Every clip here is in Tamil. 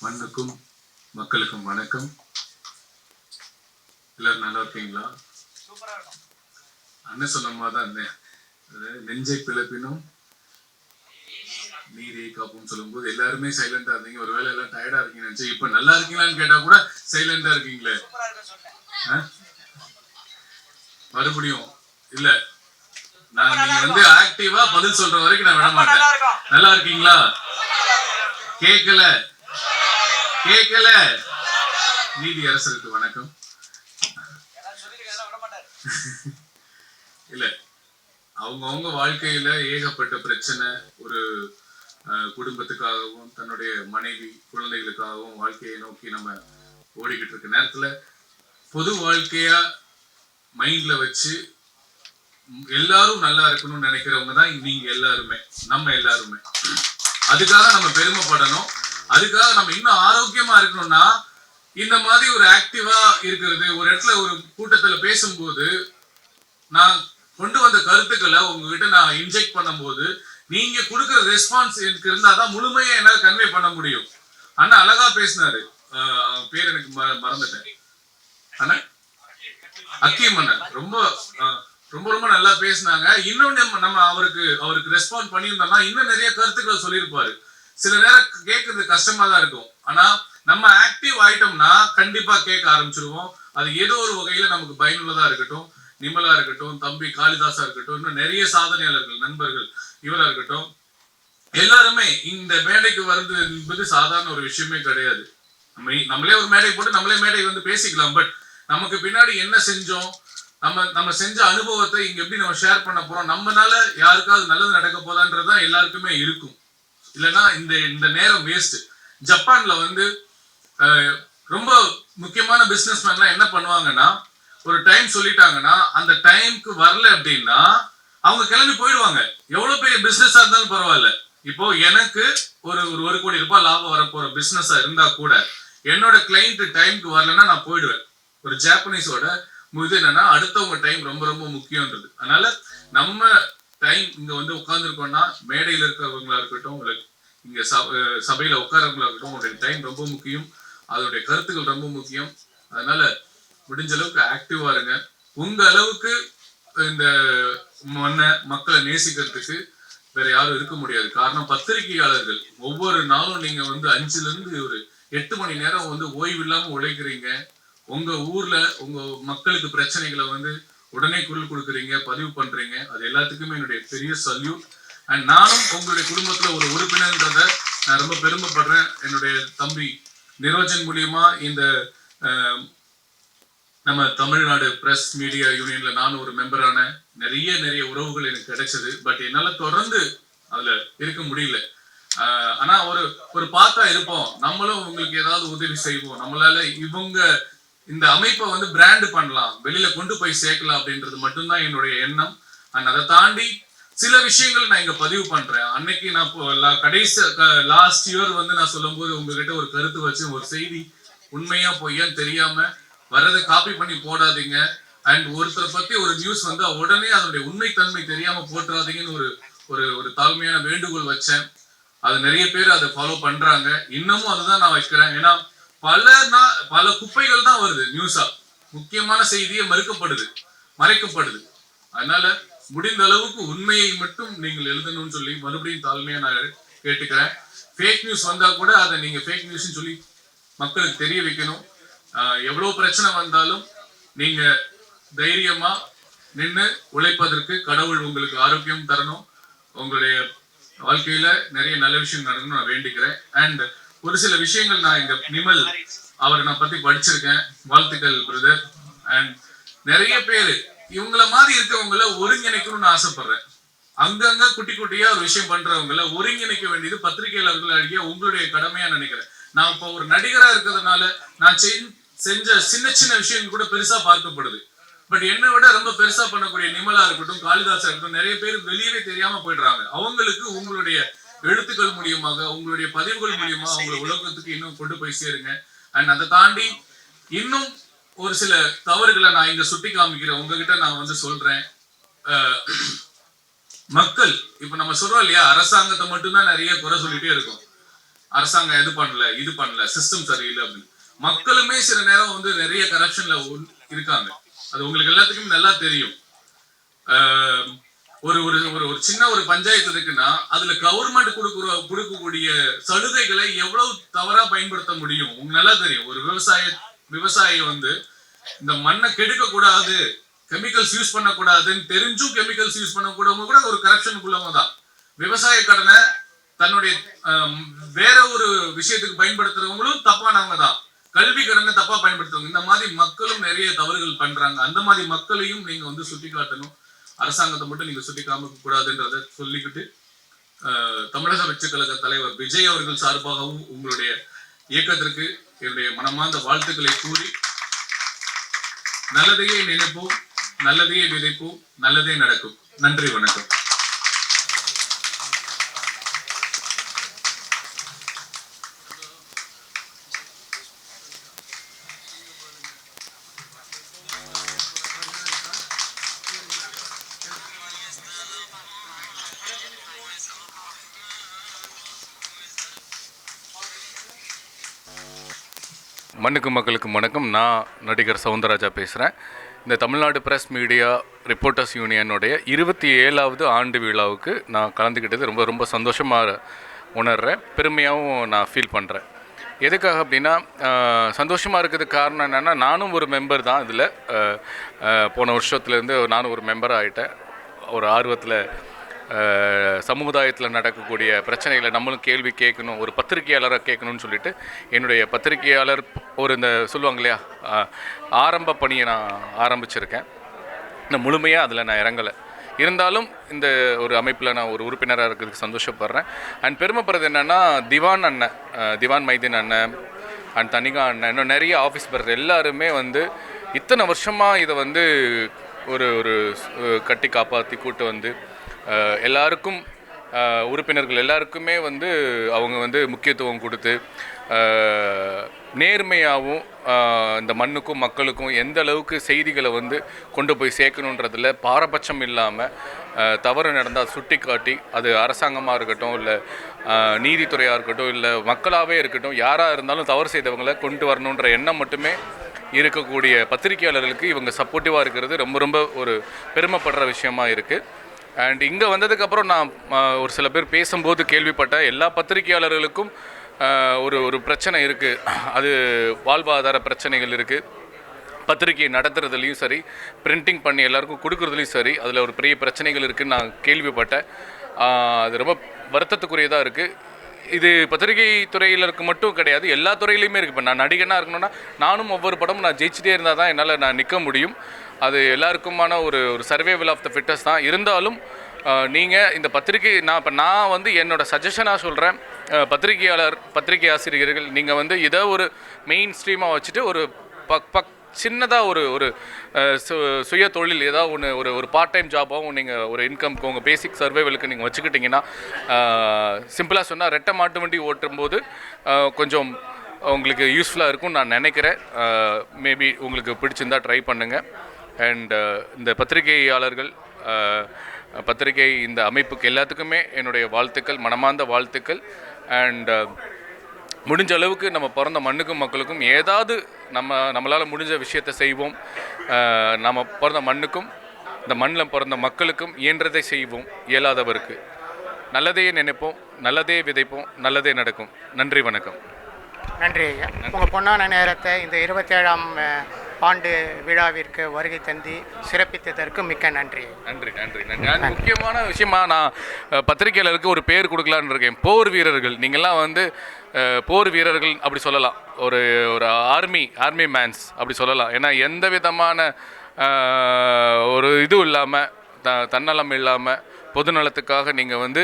மண்ணுக்கும் மக்களுக்கும் வணக்கம். எல்லாரும் நல்லா இருக்கீங்களா? அண்ணன் சொன்ன மாதிரி தான் இருந்தேன் நெஞ்சை பிளப்பினும் நீரை காப்பும் சொல்லும்போது எல்லாருமே சைலண்டா இருந்தீங்க. ஒருவேளை எல்லாம் டயர்டா இருக்கீங்கன்னு நினைச்சு இப்ப நல்லா இருக்கீங்களான்னு கேட்டா கூட சைலண்டா இருக்கீங்களே. மறுபடியும் இல்ல. நான் நீங்க வந்து ஆக்டிவா பதில் சொல்ற வரைக்கும் நான் விட மாட்டேன். நல்லா இருக்கீங்களா? கேக்கல கேட்கல நீதி அரசருக்கு வணக்கம். இல்ல அவங்கவுங்க வாழ்க்கையில ஏகப்பட்ட பிரச்சனை ஒரு குடும்பத்துக்காகவும் தன்னுடைய மனைவி குழந்தைகளுக்காகவும் வாழ்க்கையை நோக்கி நம்ம ஓடிக்கிட்டு இருக்க நேரத்துல பொது வாழ்க்கையா மைண்ட்ல வச்சு எல்லாரும் நல்லா இருக்கணும்னு நினைக்கிறவங்க தான் நீங்க எல்லாருமே நம்ம எல்லாருமே. அதுக்காக நம்ம பெருமைப்படணும். அதுக்காக நம்ம இன்னும் ஆரோக்கியமா இருக்கணும்னா இந்த மாதிரி ஒரு ஆக்டிவா இருக்கிறது ஒரு இடத்துல ஒரு கூட்டத்துல பேசும்போது நான் கொண்டு வந்த கருத்துக்களை உங்ககிட்ட நான் இன்ஜெக்ட் பண்ணும்போது நீங்க கொடுக்குற ரெஸ்பான்ஸ் எனக்கு இருந்தாதான் முழுமையா என்னால் கன்வே பண்ண முடியும். அண்ணா அழகா பேசினாரு. பேர் எனக்கு ம- மறந்துட்டேன். அண்ணா? அக்கீம் அண்ணன் ரொம்ப ரொம்ப ரொம்ப நல்லா பேசினாங்க. இன்னும் நம்ம நம்ம அவருக்கு அவருக்கு ரெஸ்பாண்ட் பண்ணியிருந்தோம்னா இன்னும் நிறைய கருத்துக்களை சொல்லியிருப்பாரு. சில நேரம் கேட்கறது கஷ்டமா தான் இருக்கும். ஆனா நம்ம ஆக்டிவ் ஆயிட்டோம்னா கண்டிப்பா கேட்க ஆரம்பிச்சிருவோம். அது ஏதோ ஒரு வகையில நமக்கு பயனுள்ளதா இருக்கட்டும் நிமலா இருக்கட்டும் தம்பி காளிதாசா இருக்கட்டும் இன்னும் நிறைய சாதனையாளர்கள் நண்பர்கள் இவரா இருக்கட்டும். எல்லாருமே இந்த மேடைக்கு வருது என்பது சாதாரண ஒரு விஷயமே கிடையாது. நம்ம நம்மளே ஒரு மேடை போட்டு நம்மளே மேடை வந்து பேசிக்கலாம். பட் நமக்கு பின்னாடி என்ன செஞ்சோம்? நம்ம நம்ம செஞ்ச அனுபவத்தை இங்க எப்படி நம்ம ஷேர் பண்ண போறோம்? நம்மனால யாருக்காவது நல்லது நடக்க போதான்றதுதான் எல்லாருக்குமே இருக்கும். இல்லைன்னா இந்த இந்த நேரம் வேஸ்ட் ஜப்பான்ல வந்து ரொம்ப முக்கியமான பிசினஸ் மேன்லாம் என்ன பண்ணுவாங்கன்னா ஒரு டைம் சொல்லிட்டாங்கன்னா அந்த டைம்க்கு வரல அப்படின்னா அவங்க கிளம்பி போயிடுவாங்க. எவ்வளவு பெரிய பிசினஸா இருந்தாலும் பரவாயில்ல. இப்போ எனக்கு ஒரு ஒரு ஒரு கோடி ரூபாய் லாபம் வரப்போற பிசினஸா இருந்தா கூட என்னோட கிளைண்ட் டைம்க்கு வரலன்னா நான் போயிடுவேன். ஒரு ஜாப்பனீஸோட இது என்னன்னா அடுத்தவங்க டைம் ரொம்ப ரொம்ப முக்கியன்றது அதனால நம்ம டைம் இங்க வந்து உட்கார்ந்துருக்கோம்னா மேடையில் இருக்கிறவங்களா இருக்கட்டும் இல்லை இங்க சபையில உட்காரவங்களா இருக்கட்டும் உங்களுடைய டைம் ரொம்ப முக்கியம். அதோடைய கருத்துக்கள் ரொம்ப முக்கியம். அதனால முடிஞ்ச அளவுக்கு ஆக்டிவா இருங்க. உங்க அளவுக்கு இந்த மண்ணை மக்களை நேசிக்கிறதுக்கு வேற யாரும் இருக்க முடியாது. காரணம் பத்திரிகையாளர்கள். ஒவ்வொரு நாளும் நீங்க வந்து அஞ்சுல இருந்து ஒரு எட்டு மணி நேரம் வந்து ஓய்வு இல்லாம உழைக்கிறீங்க. உங்க ஊர்ல உங்க மக்களுக்கு பிரச்சனைகளை வந்து உடனே குரல் கொடுக்குறீங்க பதிவு பண்றீங்க. அது எல்லாத்துக்குமே என்னுடைய பெரிய சல்யூட் அண்ட் நானும் உங்களுடைய குடும்பத்துல ஒரு உறுப்பினர்ன்றத நான் ரொம்ப பெருமைப்படுறேன். என்னுடைய தம்பி நிரோஜன் மூலியமா இந்த நம்ம தமிழ்நாடு பிரஸ் மீடியா யூனியன்ல நானும் ஒரு மெம்பரான நிறைய நிறைய உறவுகள் எனக்கு கிடைச்சது. பட் என்னால தொடர்ந்து அதுல இருக்க முடியல. ஆஹ் ஆனா ஒரு ஒரு பார்த்தா இருப்போம். நம்மளும் உங்களுக்கு ஏதாவது உதவி செய்வோம். நம்மளால இவங்க இந்த அமைப்பை வந்து பிராண்ட் பண்ணலாம். வெளியில கொண்டு போய் சேர்க்கலாம் அப்படின்றது மட்டும்தான் என்னுடைய எண்ணம். அண்ட் அதை தாண்டி சில விஷயங்கள் நான் இங்க பதிவு பண்றேன். அன்னைக்கு நான் இப்போ கடைசி லாஸ்ட் இயர் வந்து நான் சொல்லும்போது உங்ககிட்ட ஒரு கருத்து வச்சு ஒரு செய்தி உண்மையா பொய்யான்னு தெரியாம வர்றதை காப்பி பண்ணி போடாதீங்க. அண்ட் ஒருத்தரை பத்தி ஒரு நியூஸ் வந்து உடனே அதனுடைய உண்மைத்தன்மை தெரியாம போட்டுறாதீங்கன்னு ஒரு ஒரு ஒரு தாழ்மையான வேண்டுகோள் வச்சேன். அது நிறைய பேர் அதை ஃபாலோ பண்றாங்க. இன்னமும் அதுதான் நான் வைக்கிறேன். ஏன்னா பல பல குப்பைகள் தான் வருது நியூஸா முக்கியமான செய்தியே மறுக்கப்படுது மறைக்கப்படுது. அதனால முடிந்த அளவுக்கு உண்மையை மட்டும் நீங்கள் எழுதணும்னு சொல்லி மறுபடியும் தாழ்மையா நான் கேட்டுக்கிறேன். ஃபேக் நியூஸ் வந்தா கூட அதை நீங்க ஃபேக் நியூஸ்னு சொல்லி மக்களுக்கு தெரிய வைக்கணும். ஆஹ் எவ்வளவு பிரச்சனை வந்தாலும் நீங்க தைரியமா நின்னு உழைப்பதற்கு கடவுள் உங்களுக்கு ஆரோக்கியம் தரணும். உங்களுடைய வாழ்க்கையில நிறைய நல்ல விஷயம் நடக்கணும் நான் வேண்டிக்கிறேன். அண்ட் ஒரு சில விஷயங்கள் நான் இங்க நிமல் அவரை நான் பத்தி படிச்சிருக்கேன். வாழ்த்துக்கள் பிரதர் அண்ட் நிறைய பேரு இவங்கள மாதிரி இருக்கவங்கள ஒருங்கிணைக்கணும்னு ஆசைப்படுறேன். அங்கங்க குட்டி குட்டியா ஒரு விஷயம் பண்றவங்கள ஒருங்கிணைக்க வேண்டியது பத்திரிகையாளர்கள் அழகிய உங்களுடைய கடமையா நினைக்கிறேன். நான் இப்போ ஒரு நடிகரா இருக்கிறதுனால நான் செஞ்- செஞ்ச சின்ன சின்ன விஷயங்கள் கூட பெருசா பார்க்கப்படுது. பட் என்னை விட ரொம்ப பெருசா பண்ணக்கூடிய நிமலா இருக்கட்டும் காளிதாசா இருக்கட்டும் நிறைய பேர் வெளியவே தெரியாம போயிடுறாங்க. அவங்களுக்கு உங்களுடைய எழுத்துக்கள் மூலியமாக உங்களுடைய பதிவுகள் மூலியமா அவங்களை உலகத்துக்கு இன்னும் கொண்டு போய் சேருங்க. அண்ட் அதை தாண்டி இன்னும் ஒரு சில தவறுகளை நான் இங்க சுட்டி காமிக்கிறேன். உங்ககிட்ட நான் வந்து சொல்றேன். மக்கள் இப்ப நம்ம சொல்றோம் இல்லையா அரசாங்கத்தை மட்டும்தான் நிறைய குறை சொல்லிட்டே இருக்கோம். அரசாங்கம் எது பண்ணல இது பண்ணல சிஸ்டம் சரியில்லை அப்படின்னு. மக்களுமே சில நேரம் வந்து நிறைய கரப்ஷன்ல இருக்காங்க. அது உங்களுக்கு எல்லாத்துக்குமே நல்லா தெரியும். ஆஹ் ஒரு ஒரு ஒரு ஒரு சின்ன ஒரு பஞ்சாயத்து இருக்குன்னா அதுல கவர்மெண்ட் கொடுக்குற கொடுக்கக்கூடிய சலுகைகளை எவ்வளவு தவறா பயன்படுத்த முடியும்? உங்களுக்கு நல்லா தெரியும். ஒரு விவசாய விவசாயி வந்து இந்த மண்ணை கெடுக்க கூடாது கெமிக்கல்ஸ் யூஸ் பண்ணக்கூடாதுன்னு தெரிஞ்சும் கெமிக்கல்ஸ் யூஸ் பண்ணக்கூடவங்க கூட ஒரு கரப்ஷனுக்குள்ளவங்க தான் விவசாய கடனை தன்னுடைய வேற ஒரு விஷயத்துக்கு பயன்படுத்துறவங்களும் தப்பானவங்க தான். கல்வி கடனை தப்பா பயன்படுத்துறவங்க. இந்த மாதிரி மக்களும் நிறைய தவறுகள் பண்றாங்க. அந்த மாதிரி மக்களையும் நீங்க வந்து சுட்டி காட்டணும் அரசாங்கத்தை மட்டும் நீங்க சுட்டி காமிக்க கூடாதுன்றத சொல்லிக்கிட்டு ஆஹ், தமிழக வெற்றி கழக தலைவர் விஜய் அவர்கள் சார்பாகவும் உங்களுடைய இயக்கத்திற்கு என்னுடைய மனமார்ந்த வாழ்த்துக்களை கூறி நல்லதையே நினைப்போம் நல்லதையே விதைப்போம் நல்லதே நடக்கும். நன்றி வணக்கம். மண்ணுக்கு மக்களுக்கு வணக்கம். நான் நடிகர் சவுந்தரராஜா பேசுகிறேன் இந்த தமிழ்நாடு பிரஸ் மீடியா ரிப்போர்ட்டர்ஸ் யூனியனுடைய இருபத்தி ஏழாவது ஆண்டு விழாவுக்கு நான் கலந்துக்கிட்டது ரொம்ப ரொம்ப சந்தோஷமாக உணர்கிறேன் பெருமையாகவும் நான் ஃபீல் பண்ணுறேன் எதுக்காக அப்படின்னா சந்தோஷமாக இருக்கிறதுக்கு காரணம் என்னென்னா நானும் ஒரு மெம்பர் தான் இதில். போன வருஷத்துலேருந்து நானும் ஒரு மெம்பர் ஆகிட்டேன் ஒரு ஆர்வத்தில் சமுதாயத்தில் நடக்கக்கூடிய பிரச்சனைகளை நம்மளும் கேள்வி கேட்கணும் ஒரு பத்திரிகையாளராக கேட்கணும்னு சொல்லிட்டு என்னுடைய பத்திரிகையாளர் ஒரு இந்த சொல்லுவாங்க இல்லையா ஆரம்ப பணியை நான் ஆரம்பிச்சிருக்கேன். நான் முழுமையாக அதில் நான் இறங்கலை. இருந்தாலும் இந்த ஒரு அமைப்பில் நான் ஒரு உறுப்பினராக இருக்கிறதுக்கு சந்தோஷப்படுறேன். அண்ட் பெருமைப்படுறது என்னென்னா திவான் அண்ணன் திவான் மைதீன் அண்ணன் அண்ட் தனிகா அண்ணன் இன்னும் நிறைய ஆஃபீஸ் பர்சன் எல்லாருமே வந்து இத்தனை வருஷமாக இதை வந்து ஒரு ஒரு கட்டி காப்பாற்றி கூட்டு வந்து எல்லாருக்கும் உறுப்பினர்கள் எல்லாருக்குமே வந்து அவங்க வந்து முக்கியத்துவம் கொடுத்து நேர்மையாகவும் இந்த மண்ணுக்கும் மக்களுக்கும் எந்த அளவுக்கு செய்திகளை வந்து கொண்டு போய் சேர்க்கணுன்றதில் பாரபட்சம் இல்லாமல் தவறு நடந்தால் சுட்டி காட்டி அது அரசாங்கமாக இருக்கட்டும் இல்லை நீதித்துறையாக இருக்கட்டும் இல்லை மக்களாகவே இருக்கட்டும் யாராக இருந்தாலும் தவறு செய்தவங்களை கொண்டு வரணுன்ற எண்ணம் மட்டுமே இருக்கக்கூடிய பத்திரிகையாளர்களுக்கு இவங்க சப்போர்ட்டிவாக இருக்கிறது ரொம்ப ரொம்ப ஒரு பெருமைப்படுற விஷயமா இருக்குது அண்ட் இங்கே வந்ததுக்கப்புறம் நான் ஒரு சில பேர் பேசும்போது கேள்விப்பட்ட எல்லா பத்திரிகையாளர்களுக்கும் ஒரு ஒரு பிரச்சனை இருக்குது அது வாழ்வாதார பிரச்சனைகள் இருக்குது பத்திரிகையை நடத்துறதுலையும் சரி பிரிண்டிங் பண்ணி எல்லாருக்கும் கொடுக்குறதுலையும் சரி அதில் ஒரு பெரிய பிரச்சனைகள் இருக்குதுன்னு நான் கேள்விப்பட்டேன். அது ரொம்ப வருத்தத்துக்குரியதாக இருக்குது இது பத்திரிகை துறையில் இருக்க மட்டும் கிடையாது எல்லா துறையிலையுமே இருக்குது இப்போ நான் நடிகனாக இருக்கணும்னா நானும் ஒவ்வொரு படமும் நான் ஜெயிச்சிட்டே இருந்தால் தான் என்னால் நான் நிற்க முடியும். அது எல்லாருக்குமான ஒரு ஒரு சர்வேவல் ஆஃப் த ஃபிட்டஸ் தான். இருந்தாலும் நீங்கள் இந்த பத்திரிகை நான் இப்போ நான் வந்து என்னோட சஜஷனாக சொல்கிறேன் பத்திரிகையாளர் பத்திரிகை ஆசிரியர்கள் நீங்கள் வந்து இதை ஒரு மெயின் ஸ்ட்ரீமாக வச்சுட்டு ஒரு பக் பக் சின்னதாக ஒரு ஒரு சு- சுய தொழில் ஏதாவது ஒன்று ஒரு ஒரு பார்ட் டைம் ஜாபாகவும் நீங்கள் ஒரு இன்கம்க்கு உங்கள் பேசிக் சர்வைவலுக்கு நீங்கள் வச்சுக்கிட்டிங்கன்னா சிம்பிளாக சொன்னால் ரெட்டை மாட்டு வண்டி ஓட்டும்போது கொஞ்சம் உங்களுக்கு யூஸ்ஃபுல்லாக இருக்கும்னு நான் நினைக்கிறேன். மேபி உங்களுக்கு பிடிச்சிருந்தா ட்ரை பண்ணுங்கள் அண்ட் இந்த பத்திரிகையாளர்கள் பத்திரிகை இந்த அமைப்புக்கு எல்லாத்துக்குமே என்னுடைய வாழ்த்துக்கள் மனமார்ந்த வாழ்த்துக்கள். அண்ட் முடிஞ்ச அளவுக்கு நம்ம பிறந்த மண்ணுக்கும் மக்களுக்கும் ஏதாவது நம்ம நம்மளால் முடிஞ்ச விஷயத்தை செய்வோம். நம்ம பிறந்த மண்ணுக்கும் இந்த மண்ணில் பிறந்த மக்களுக்கும் இயன்றதை செய்வோம் இயலாதவருக்கு. நல்லதையே நினைப்போம் நல்லதே விதைப்போம் நல்லதே நடக்கும். நன்றி வணக்கம். நன்றி ஐயா. உங்கள் பொன்னான நேரத்தை இந்த இருபத்தேழாம் ஆண்டு விழாவிற்கு வருகை தந்தி சிறப்பித்ததற்கு மிக்க நன்றி. நன்றி நன்றி. நன்றி. முக்கியமான விஷயமா நான் பத்திரிகையாளருக்கு ஒரு பேர் கொடுக்கலான்னு இருக்கேன். போர் வீரர்கள். நீங்கள்லாம் வந்து போர் வீரர்கள் அப்படி சொல்லலாம். ஒரு ஒரு ஆர்மி ஆர்மி மேன்ஸ் அப்படி சொல்லலாம். ஏன்னா எந்த விதமான ஒரு இதுவும் இல்லாமல் த தன்னலம் இல்லாமல் பொதுநலத்துக்காக நீங்கள் வந்து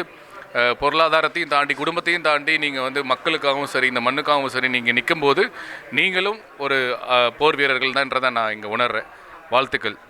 பொருளாதாரத்தையும் தாண்டி குடும்பத்தையும் தாண்டி நீங்கள் வந்து மக்களுக்காகவும் சரி இந்த மண்ணுக்காகவும் சரி நீங்கள் நிற்கும்போது நீங்களும் ஒரு போர் வீரர்கள் தான்றதை நான் இங்கே உணர்கிறேன் வாழ்த்துக்கள்.